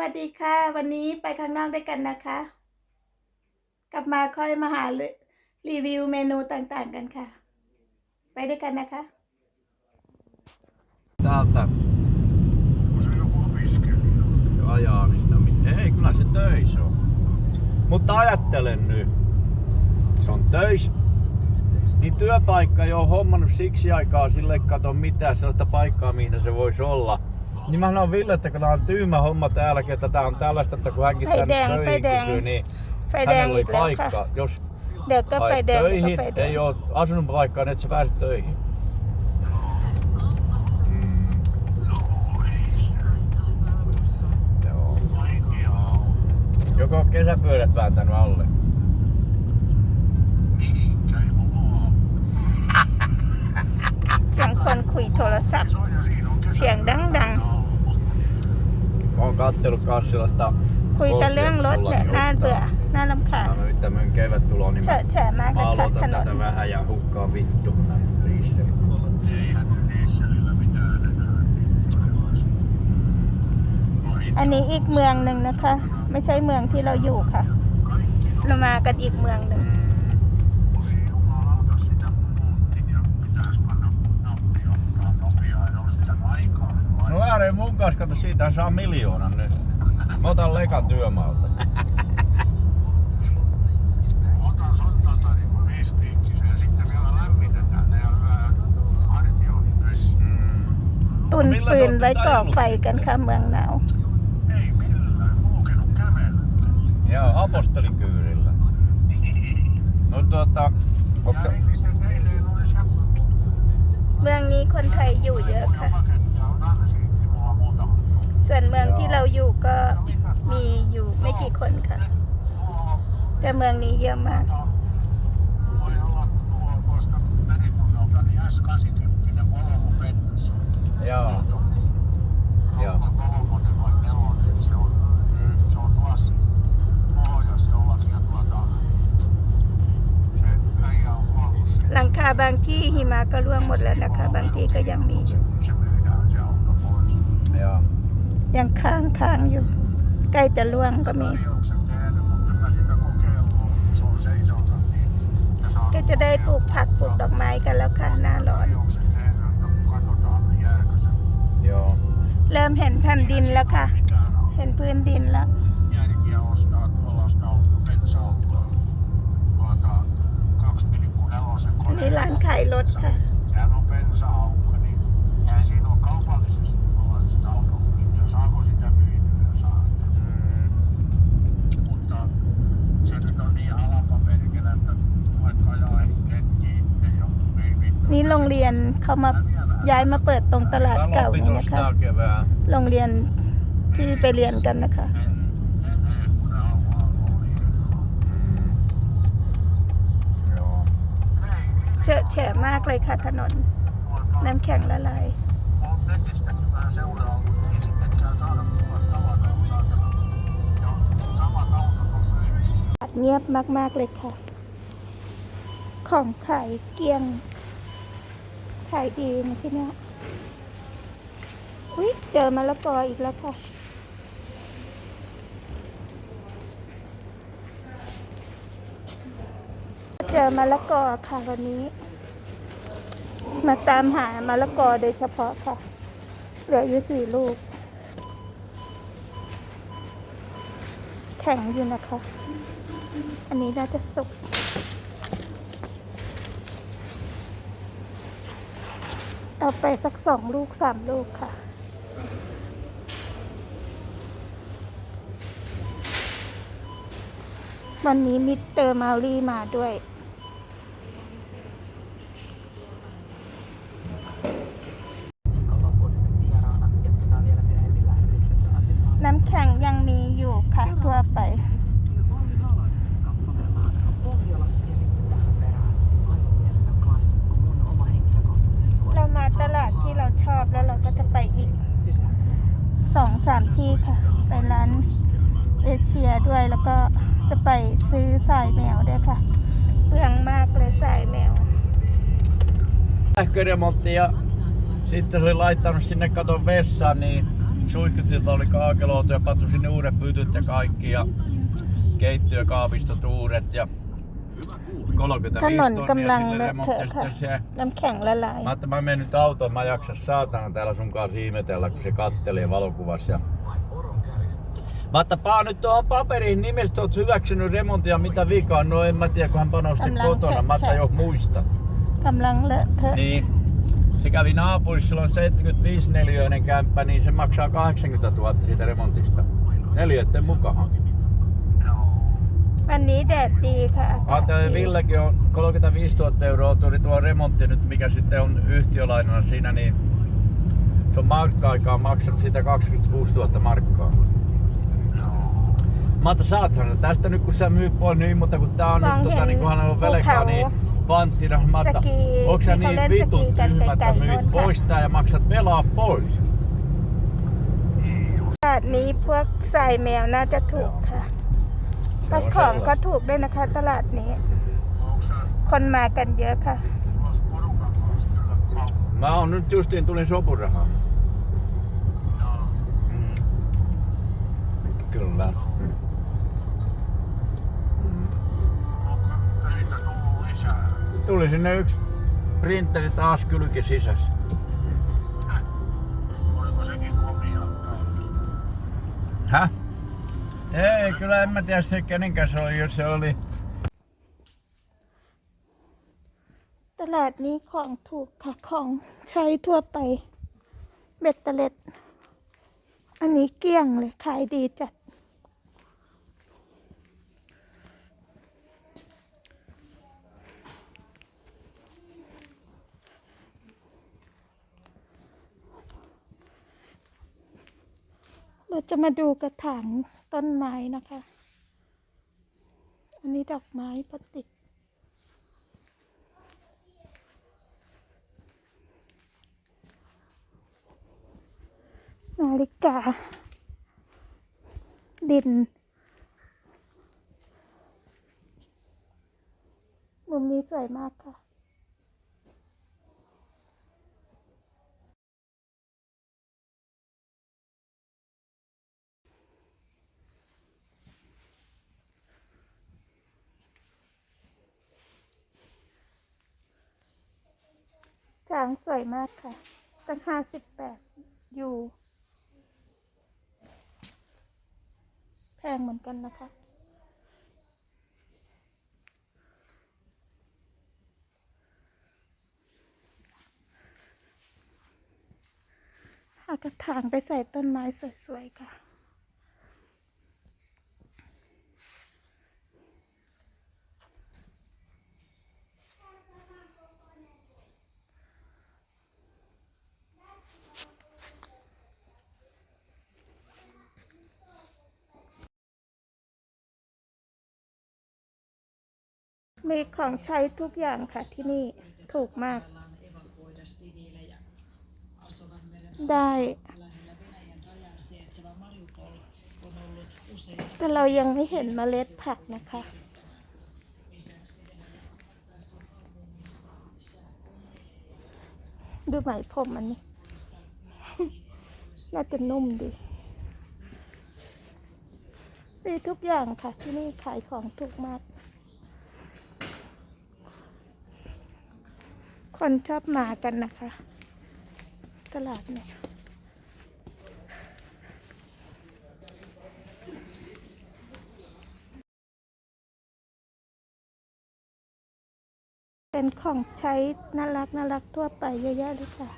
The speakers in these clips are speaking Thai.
วัสดีค่ะ วันนี้ไปข้างนอกด้วยกันนะคะ กลับมาค่อยมาหารีวิวเมนูต่างๆกันค่ะ ไปด้วยกันนะคะ Täältä ajamista. Ei, kyllä se töissä on. Mutta ajattelen nyt, se on töissä. Niin työpaikka jo on hommannut siksi aikaa sille kato mitään sellaista paikkaa, mihin se voisi olla. Niin mä sanon Ville, että kun tää on tyymä homma täälläkin, että tää on tällaista, että kun hänkin tänne Fedeng, töihin Fedeng. kysyy, niin ไฟแดง hänellä อี oli กแล้วค่ะ paikka. Jos เดี๋ยวก็ไฟ haet แดงเดี๋ยวก็ töihin, ไฟแดง ei ole asunut paikkaa, niin et sä pääse töihin. Mm. Joo. Joko kesäpyörät vääntänyt alle? เสียงคนคุยโทรศัพท์เสียงดัง Mä oon kattellut kans sellaista ๆคุยกันเรื่องรถเนี่ยน่าเบื่อน่ารำคาญ Mä nyt tämmönen kevättulo, niin เฉ mä อะแฉะมากเลยค่ะ aloitan ถนน tätä vähän ja hukkaan vittu näin dieselit. อันนี้อีกเมืองหนึ่งนะคะ ไม่ใช่เมืองที่เราอยู่ค่ะ เรามากันอีกเมืองหนึ่ง No ääreen mun kanssa, kato siitä saa miljoonan nyt. Mä otan lekan työmaalta. Otan sontata niin viisipiikkisen ja sitten vielä lämmitetään ne ja lyödään hartioihin vesiin. Mm. ตุนฟืนไว้ก่อไฟกันค่ะเมืองหนาว Ei millään kulkenut kävellä. Joo, apostolikyydillä. No tuota, onko Ja eilisen eilen olisi joku เมืองนี้คนไทยอยู่เยอะค่ะ paketti ส่วนเมืองที่เราอยู่ก็มีอยู่ไม่กี่คนค่ะ Tuo แต่เมืองนี้เยอะมาก tuota, voi olla tuo tuosta meritunnolta niin S80 Volvo Pennas. Joo. Joo. Volvo kolmonen vai nelonen, niin se on Mm. Se on tuossa pohjois jollakin ja tuota, se äijä on kuollut se, หลังคาบางที่หิมะก็ร่วงหมดแล้วนะคะ บางที่ก็ยังมีอยู่ se myydään se auto pois. Joo. ยังค้างค้างอยู่ ใกล้จะล่วงก็มี ก็จะได้ปลูกผักปลูกดอกไม้กันแล้วค่ะหน้าร้อนเริ่มเห็นแผ่นดินแล้วค่ะ เห็นพื้นดินแล้ว นี่ร้านขายรถค่ะ เรียนเขามาย้ายมาเปิดตรงตลาดเก่านี่นะคะ โรงเรียนที่ไปเรียนกันนะคะ เฉะแฉะมากเลยค่ะถนน น้ำแข็งละลายเงียบมาก ๆ เลยค่ะ ของขายเกลี้ยง ขายดีนะที่นี้อุ้ยเจอมะละกออีกแล้วค่ะ เจอมะละกอค่ะวันนี้ มาตามหามะละกอโดยเฉพาะค่ะ เหลืออยู่สี่ลูก แข็งอยู่นะคะ อันนี้น่าจะสุก เอาไปสักสองลูกสามลูกค่ะ วันนี้มิสเตอร์มารีมาด้วย ที่ค่ะ ไปร้านเอเชียด้วยแล้วก็จะไปซื้อสายแมวด้วยค่ะ เปลืองมากเลยสายแมว Sähköremontti ja sitten se oli laittanut sinne katon vessaan, niin suihkutilta oli kaakeloitu ja pattu sinne uudet pytyt ja kaikki ja keittiökaapistot uudet ja ถ 35 นน tonnia กำลัง sille เลอะเท remontti อะ ja ค่ะ sitten se น้ำแข็งละลาย Mä ajattelin, mä menen nyt autoon, mä en jaksa saatana täällä sun kanssa ihmetellä, kun se kattelee valokuvassa. Ja... Mä että paa nyt tuohon paperiin nimestä oot hyväksynyt remontia, mitä vikaa, on. no en mä tiedä, kun hän panosti Kamlang kotona, mä että jo muista. Niin. Se kävi naapurissa, sillä on 75 neliöinen kämppä, niin se maksaa 80 000 siitä remontista. Neljöiden mukaan. Mä niitä siitä. Ajattelin, Villekin on 35 000 euroa tuli tuo remontti nyt, mikä sitten on yhtiölainana siinä, niin se on markka-aikaa maksanut siitä 26 000 markkaa. Joo. Mä ajattelin, saathan sä tästä nyt kun sä myyt pois, niin mutta kun tää on Mä nyt oon tota, hen- niin kun hän on velkaa, kuukau- niin panttina. Mä ajattelin, Saki- onks sä niin Nicolen vitun Saki tyhmä, että kanssa myyt kai pois tää ja maksat velaa pois? ตลาดนี้พวกสายแมวน่าจะถูกค่ะ Se แต่ on ของก็ sellaista. ถูกด้วยนะคะ ตลาดนี้ Onko sä คนมากันเยอะค่ะ tulossa porukan kanssa kyllä kauppaan? Mä oon nyt justiin tulin sopurahaa. Joo. Mm. Kyllä. Mm. Tuli sinne yksi printeri taas kylki sisässä. Oliko sekin komia? Häh? Ei, kyllä en mä tiedä se kenenkään se oli, jos se oli. ตลาดนี้ของถูกค่ะ ของใช้ทั่วไป เบ็ดเตล็ด อันนี้เกลี้ยงเลย ขายดีจัด เราจะมาดูกระถางต้นไม้นะคะ อันนี้ดอกไม้พลาสติก นาฬิกา ดิน มุมนี้สวยมากค่ะ ช้างสวยมากค่ะ ตั้งห้าสิบแปดยูแพงเหมือนกันนะคะ หากระถางไปใส่ต้นไม้สวยๆค่ะ มีของใช้ทุกอย่างค่ะที่นี่ถูกมาก ได้แต่เรายังไม่เห็นเมล็ดผักนะคะ ดูไหมพรมอันนี้น่าจะนุ่มดี มีทุกอย่างค่ะที่นี่ขายของถูกมาก คนชอบมากันนะคะ ตลาดเนี่ยเป็นของใช้น่ารักน่ารักทั่วไปเยอะแยะเลยค่ะ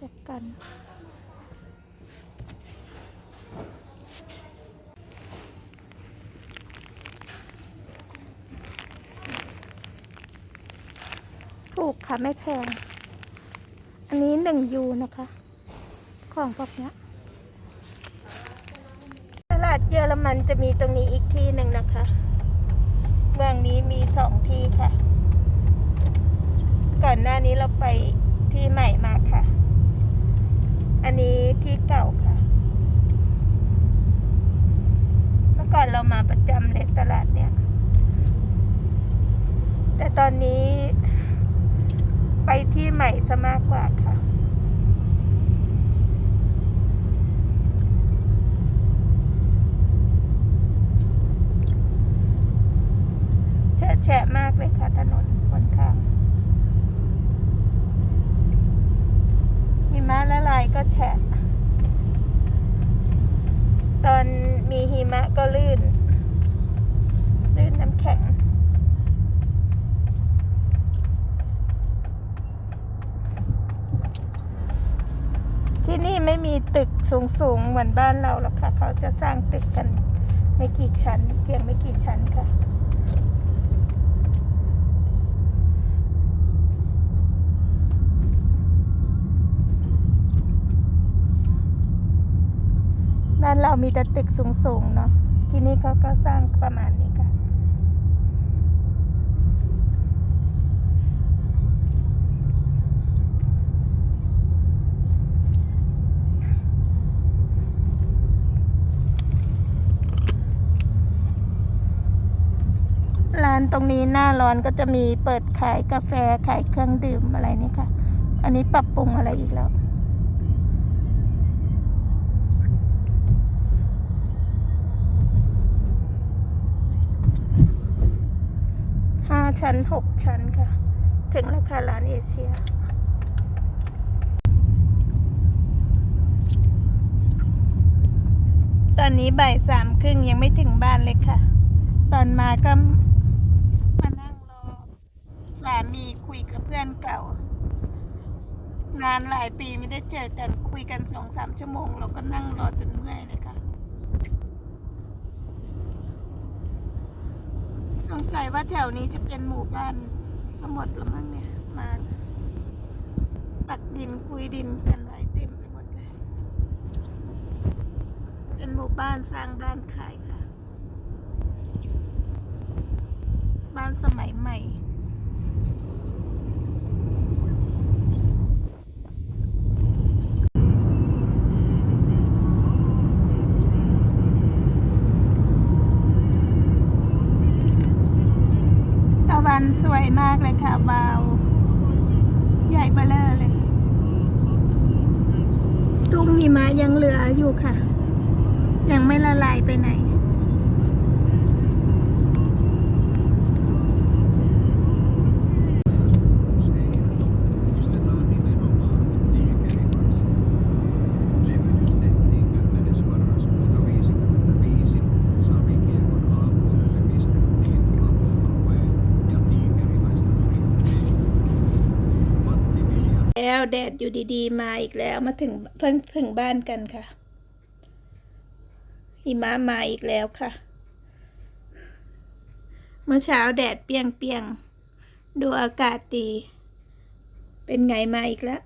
จัดกัน ถูกค่ะ ไม่แพง อันนี้หนึ่งยูนะคะ ของพวกเนี้ยตลาดเยอรมันจะมีตรงนี้อีกที่หนึ่งนะคะเมืองนี้มีสองที่ค่ะ ก่อนหน้านี้เราไปที่ใหม่มาค่ะ อันนี้ที่เก่าค่ะ เมื่อก่อนเรามาประจำเลยตลาดเนี้ยแต่ตอนนี้ ไปที่ใหม่ซะมากกว่าค่ะแฉะแฉะมากเลยค่ะถนนคนข้างหิมะละลายก็แฉะ ตอนมีหิมะก็ลื่น ลื่นน้ำแข็ง ที่ นี่ไม่มีตึกสูงๆเหมือนบ้านเราหรอกค่ะ เขาจะสร้างตึกกันไม่กี่ชั้น เพียงไม่กี่ชั้นค่ะบ้านเรามีแต่ตึกสูงๆเนาะที่นี่เขาก็สร้างประมาณนี้ค่ะ ร้านตรงนี้หน้าร้อนก็จะมีเปิดขายกาแฟขายเครื่องดื่มอะไรนี่ค่ะ อันนี้ปรับปรุงอะไรอีกแล้ว ห้าชั้นหกชั้นค่ะ ถึงแล้วค่ะร้านเอเชียตอนนี้บ่ายสามครึ่งยังไม่ถึงบ้านเลยค่ะ ตอนมาก็มานั่งรอ สามีคุยกับเพื่อนเก่า นานหลายปีไม่ได้เจอกันคุยกันสองสามชั่วโมง เราก็นั่งรอจนเมื่อยเลยค่ะ สงสัยว่าแถวนี้จะเป็นหมู่บ้านสมุทรละมั้งเนี่ย มาตักดินคุยดินกันไว้เต็มไปหมดเลย เป็นหมู่บ้านสร้างบ้านขายค่ะ บ้านสมัยใหม่ ตะวันสวยมากเลยค่ะวาว ใหญ่เบ้อเลอเลยทุ่งหิมะยังเหลืออยู่ค่ะ ยังไม่ละลายไปไหน แล้วแดดอยู่ดีๆ มาอีกแล้วมาถึงเพิ่งถึงบ้านกันค่ะหิมะมาอีกแล้วค่ะ เมื่อเช้าแดดเปียงๆดูอากาศดี เป็นไงมาอีกแล้ว